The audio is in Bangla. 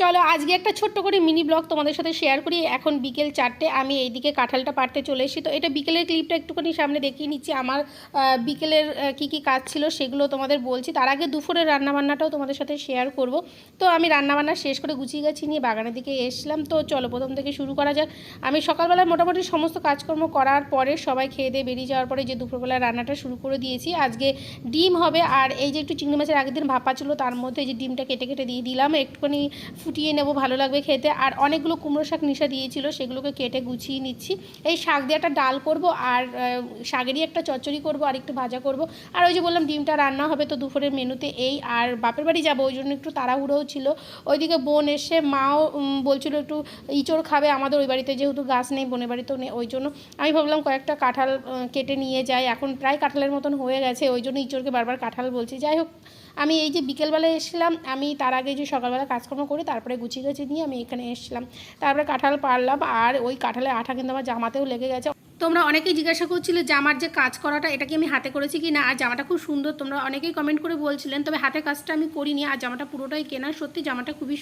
চলো, আজকে একটা ছোট্ট করে মিনি ব্লগ তোমাদের সাথে শেয়ার করি। এখন বিকেল চারটে, আমি এইদিকে কাঁঠালটা পারতে চলে এসেছি। তো এটা বিকেলের ক্লিপটা একটুখানি সামনে দেখিয়ে নিচ্ছি। আমার বিকেলের কি কি কাজ ছিল সেগুলো তোমাদের বলছি। তার আগে দুপুরের রান্নাবান্নাটাও তোমাদের সাথে শেয়ার করব। তো আমি রান্নাবান্না শেষ করে গুছিয়ে গেছি, নিয়ে বাগানের দিকে এসলাম। তো চলো, প্রথম থেকে শুরু করা যাক। আমি সকালবেলায় মোটামুটি সমস্ত কাজকর্ম করার পরে সবাই খেয়ে দিয়ে বেরিয়ে যাওয়ার পরে যে দুপুরবেলা রান্নাটা শুরু করে দিয়েছি। আজকে ডিম হবে। আর এই যে একটু চিংড়ি মাছের আগের দিন ভাপা ছিল, তার মধ্যে যে ডিমটা কেটে কেটে দিয়ে দিলাম। একটুখানি ফুটিয়ে নেব, ভালো লাগবে খেতে। আর অনেকগুলো কুমড়ো শাক নিশা দিয়েছিল, সেগুলোকে কেটে গুছিয়ে নিচ্ছি। এই শাক দিয়ে একটা ডাল করব আর শাকেরই একটা চচ্চড়ি করব আর একটু ভাজা করব। আর ওই যে বললাম, ডিমটা রান্না হবে তো দুপুরের মেনুতে এই, আর বাপের বাড়ি যাব, ওই জন্য একটু তাড়াহুড়োও ছিল। ওইদিকে বোন এসে মাও বলছিল একটু ইঁচড় খাবে, আমাদের ওই বাড়িতে যেহেতু গাছ নেই, বোনের বাড়িতেও নেই, ওই জন্য আমি ভাবলাম কয়েকটা কাঁঠাল কেটে নিয়ে যাই। এখন প্রায় কাঁঠালের মতন হয়ে গেছে, ওই জন্য ইঁচড়কে বারবার কাঁঠাল বলছি। যাই হোক, আমি এই যে বিকেলবেলা এসেছিলাম, আমি তার আগে যে সকালবেলা কাজকর্ম করি তারপরে গুছিয়ে গেছি নিয়ে আমি এখানে এসেছিলাম। তারপরে কাঁঠাল পারলাম আর ওই কাঁঠালের আঠা কিন্তু আমার জামাতেও লেগে গেছে। তোমরা অনেকেই জিজ্ঞাসা করছিলে জামার যে কাজ করাটা, এটা কি আমি হাতে করেছি কি না আর জামাটা খুব সুন্দর, তোমরা অনেকেই কমেন্ট করে বলছিলেন, তবে হাতে কাজটা আমি করিনি, আর জামাটা পুরোটাই কেনা। সত্যি জামাটা খুবই